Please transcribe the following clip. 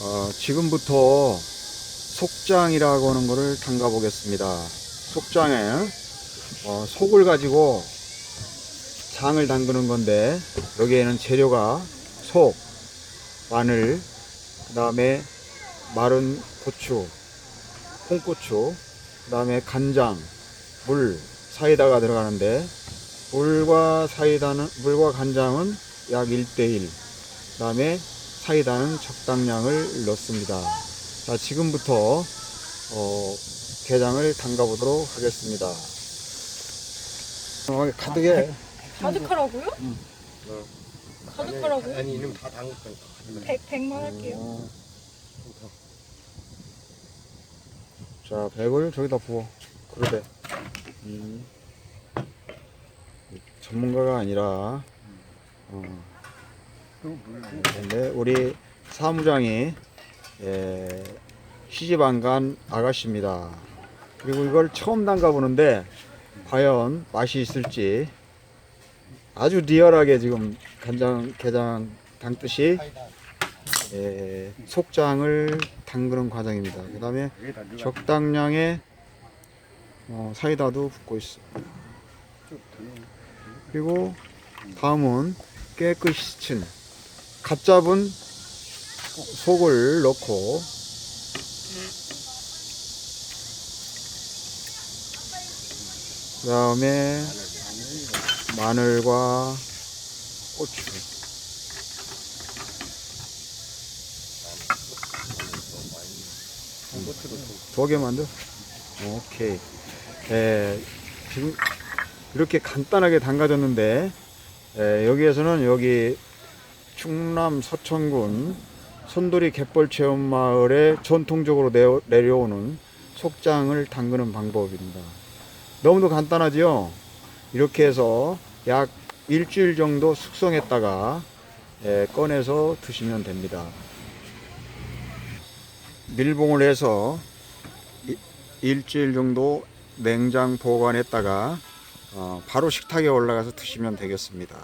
어, 지금부터 속장이라고 하는 거를 담가 보겠습니다. 속장에 어, 속을 가지고 장을 담그는 건데 여기에는 재료가 속, 마늘, 그 다음에 마른 고추, 홍고추, 그 다음에 간장, 물, 사이다가 들어가는데 물과 사이다는 물과 간장은 약 1대1 그 다음에 사이다는 적당량을 넣습니다 자 지금부터 어, 게장을 담가 보도록 하겠습니다 어, 가득해 가득하라고요? 가득하라고요? 아니 이놈 다 담글 거니까. 백, 백만 할게요. 어. 자, 백을 저기다 부어. 그러대. 음. 전문가가 아니라, 어. 근데 우리 사무장이, 예, 시집 안 간 아가씨입니다. 그리고 이걸 처음 담가 보는데, 과연 맛이 있을지 아주 리얼하게 지금 간장, 게장 담듯이 예, 속장을 담그는 과정입니다. 그 다음에 적당량의 어, 사이다도 붓고 있습니다. 그리고 다음은 깨끗이 친 갓 잡은 속을 넣고 그 다음에 마늘과 고추 두 개만 더? 오케이. 에, 지금 이렇게 간단하게 담가졌는데, 에, 여기에서는 여기 충남 서천군 손돌이 갯벌 체험 마을에 전통적으로 내어, 내려오는 속장을 담그는 방법입니다. 너무도 간단하지요? 이렇게 해서 약 일주일 정도 숙성했다가 에, 꺼내서 드시면 됩니다. 밀봉을 해서 이- 일주일 정도 냉장 보관했다가 어, 바로 식탁에 올라가서 드시면 되겠습니다.